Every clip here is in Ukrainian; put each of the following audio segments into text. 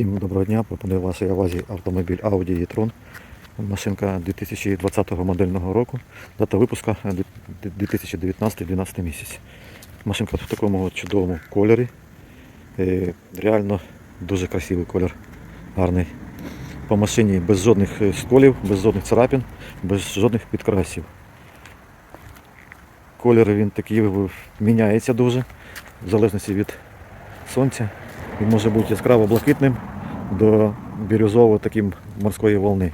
Всім доброго дня. Пропоную вашій увазі автомобіль Audi e-tron. Машинка 2020 модельного року. Дата випуска 2019-2012 місяць. Машинка в такому чудовому кольорі. Е, Реально дуже красивий колір. Гарний. По машині без жодних е, сколів, без жодних царапин, без жодних підкрасів. Колір він такий міняється дуже, в залежності від сонця. Він може бути яскраво блакитним до бірюзово таким морської волни.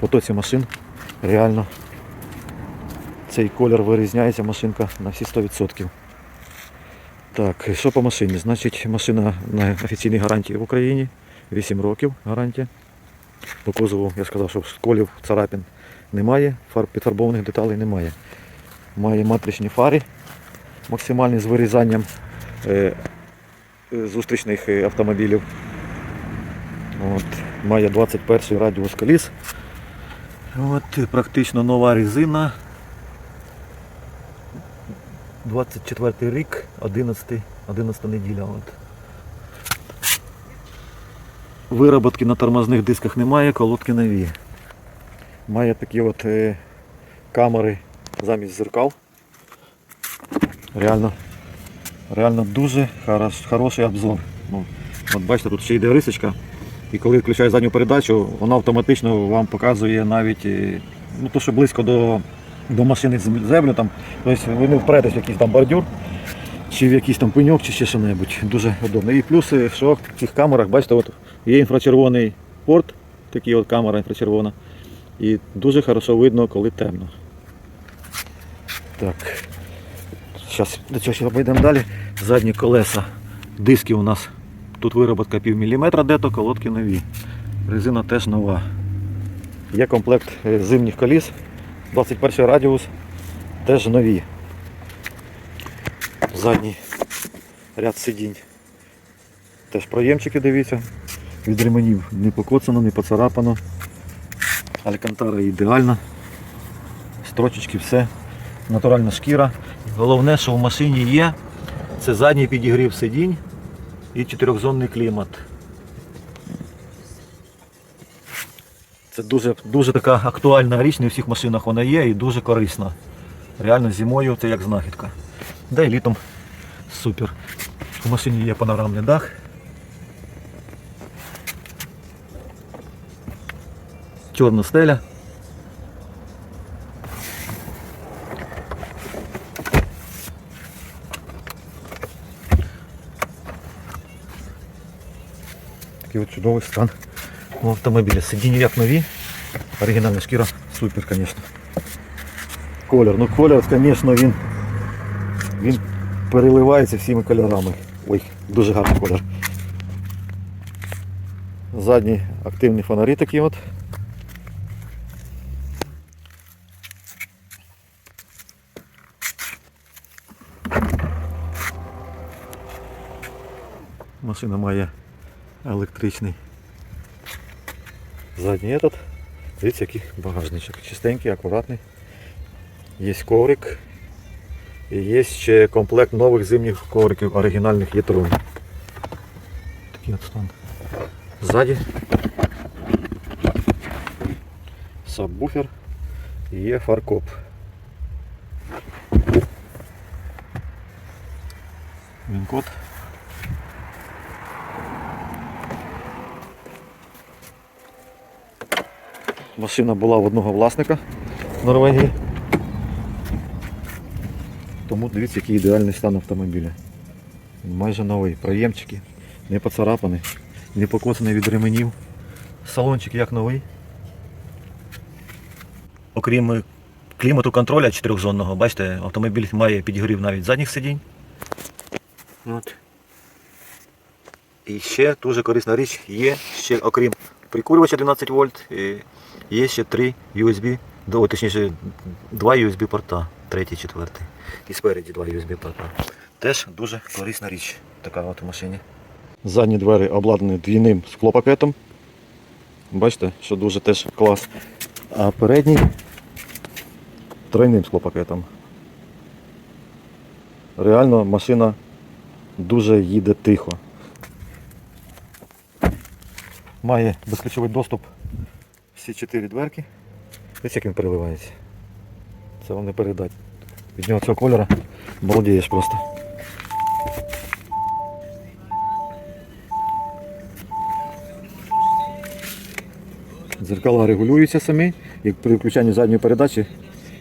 Потоці машин реально цей колір вирізняється машинка на всі 100%. Так, що по машині? Значить, машина на офіційній гарантії в Україні. 8 років гарантія. По кузову я сказав, що сколів, царапин немає, фар, підфарбованих деталей немає. Має матричні фари максимальні з вирізанням е, зустрічних е, автомобілів. От, має 21 радіус коліс. От, е, практично нова резина. 24 рік, 11, 11 неділя. От. Вироботки на тормозних дисках немає, колодки нові. Має такі от е, камери замість зеркал. Реально, реально дуже хорош, хороший обзор. Ну, от бачите, тут ще йде рисочка. І коли включаю задню передачу, вона автоматично вам показує навіть е, ну, то, що близько до, до машини землю. Там, тобто ви не впретесь в якийсь там бордюр, чи в якийсь там пеньок, чи ще що-небудь. Дуже удобно. І плюси, що в цих камерах, бачите, от є інфрачервоний порт, такий от камера інфрачервона. І дуже хорошо видно, коли темно. Так. Зараз до цього ще далі. Задні колеса. Диски у нас. Тут вироботка пів міліметра дето, колодки нові. Резина теж нова. Є комплект е, зимніх коліс. 21 радіус. Теж нові. Задній ряд сидінь. Теж проємчики, дивіться. Від ременів не покоцано, не поцарапано. Алькантара ідеальна. Строчечки, все. Натуральна шкіра. Головне, що в машині є, це задній підігрів сидінь і чотирьохзонний клімат. Це дуже, дуже така актуальна річ, не в всіх машинах вона є і дуже корисна. Реально зимою це як знахідка. Да і літом супер. У машині є панорамний дах. Чорна стеля. Такий от чудовий стан у автомобіля. Сидіння як нові. Оригінальна шкіра. Супер, звісно. Колір. Ну колір, звісно, він, він переливається всіми кольорами. Ой, дуже гарний колір. Задні активні фонарі такі от. Машина має електричний задній этот. Дивіться, який багажничок. Чистенький, акуратний. Є коврик. І є ще комплект нових зимніх ковриків оригінальних Єтрун. Такий от стан. Ззаді. Сабвуфер. І є фаркоп. Він код. Машина була в одного власника в Норвегії. Тому дивіться, який ідеальний стан автомобіля. Майже новий. Проємчики, не поцарапаний, не покоцаний від ременів. Салончик як новий. Окрім е, клімату контроля чотирьохзонного, бачите, автомобіль має підігрів навіть задніх сидінь. От. І ще дуже корисна річ є ще окрім прикурювача 12 вольт, е, є ще три USB, о, точніше два USB порта, третій, четвертий. І спереді два USB порта. Теж дуже корисна річ така у машині. Задні двері обладнані двійним склопакетом. Бачите, що дуже теж клас. А передній тройним склопакетом. Реально машина дуже їде тихо. Має безключовий доступ всі чотири дверки. Ось як він переливається. Це вам не передати. Від нього цього кольору балдієш просто. Дзеркала регулюються самі, і при включанні задньої передачі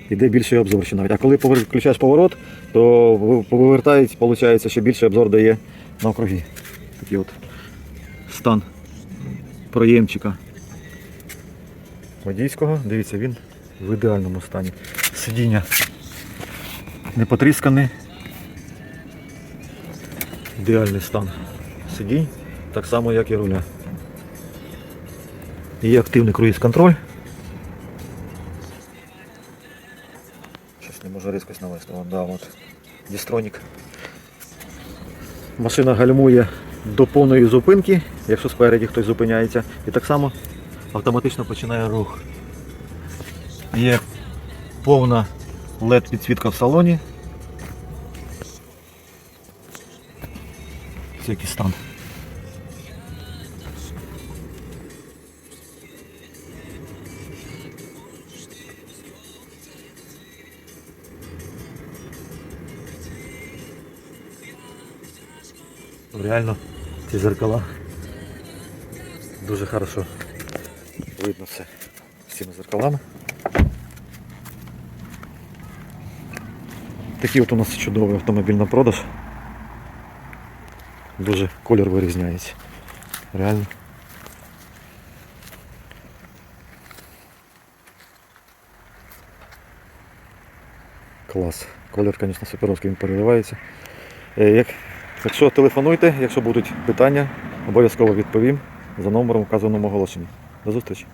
йде більший обзор ще навіть. А коли включаєш поворот, то повертають, виходить, ще більший обзор дає навкруги. Такий от стан проємчика водійського. Дивіться, він в ідеальному стані. Сидіння не потріскане. Ідеальний стан сидінь, так само як і руля. Є активний круїз-контроль. Щось не можу різкость навести. Вон, да, от. Дістронік. Машина гальмує до повної зупинки, якщо спереді хтось зупиняється. І так само автоматично починає рух. Є повна LED підсвітка в салоні. Це який стан. Реально ці зеркала дуже хорошо видно все з зеркалами. Такий от у нас чудовий автомобіль на продаж. Дуже колір вирізняється. Реально. Клас. Колір, звісно, суперовський він переливається. Е, Як, що телефонуйте, якщо будуть питання, обов'язково відповім за номером вказаному оголошенні. До зустрічі!